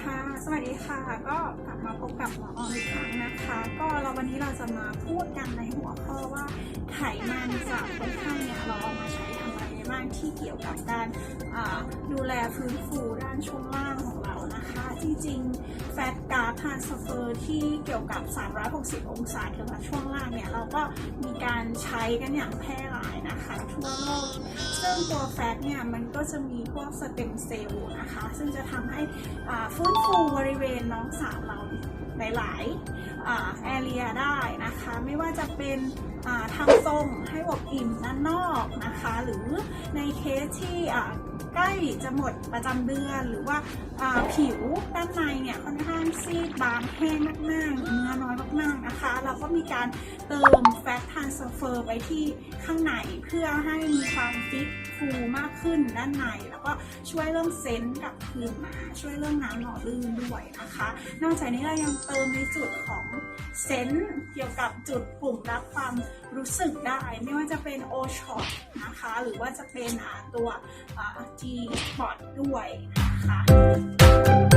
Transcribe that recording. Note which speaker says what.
Speaker 1: ค่ะ ก็กลับมาพบกับหมอออมอีกครั้งนะคะ ก็เราวันนี้เราจะมาพูดกันในหัวข้อว่าไขมันจากคนไข้เนี่ยเราเอามาใช้ทำอะไรได้บ้างที่เกี่ยวกับการดูแลฟื้นฟูด้านช่วงล่าง จริงๆ แฟตการ์ทานสเฟอร์ที่เกี่ยวกับ 360 องศาเกี่ยวกับช่วงล่างเนี่ย เราก็มีการใช้กันอย่างแพร่หลายนะคะทั่วโลก ซึ่งตัวแฟตเนี่ย มันก็จะมีพวกสเต็มเซลล์นะคะ ซึ่งจะทำให้อื้นฟูบริเวณน้องสาวเราหลายๆแอเรียได้นะคะ ไม่ว่าจะเป็นทำทรงให้อบอิ่มด้านนอกนะคะ หรือในเคสที่ ใกล้จะหมดประจำเดือน หรือว่าาผิวด้านในเนี่ยค่อนข้างซีดบางแห้งมากๆเนื้อน้อยมากๆนะคะ เราก็มีการเติมแฟตทรานสเฟอร์ไปที่ข้างในเพื่อให้มีความฟิตฟูมากขึ้นด้านใน แล้วก็ช่วยเรื่องเซนส์กับคืนมา ช่วยเรื่องน้ำหล่อลื่นด้วยนะคะ นอกจากนี้เรายังเติมในจุดของ เซนส์เกี่ยวกับจุดปุ่มรับความรู้สึกได้ ไม่ว่าจะเป็นโอช็อตนะคะ หรือว่าจะเป็นอ่าตัวอ่า G spot ด้วยนะคะ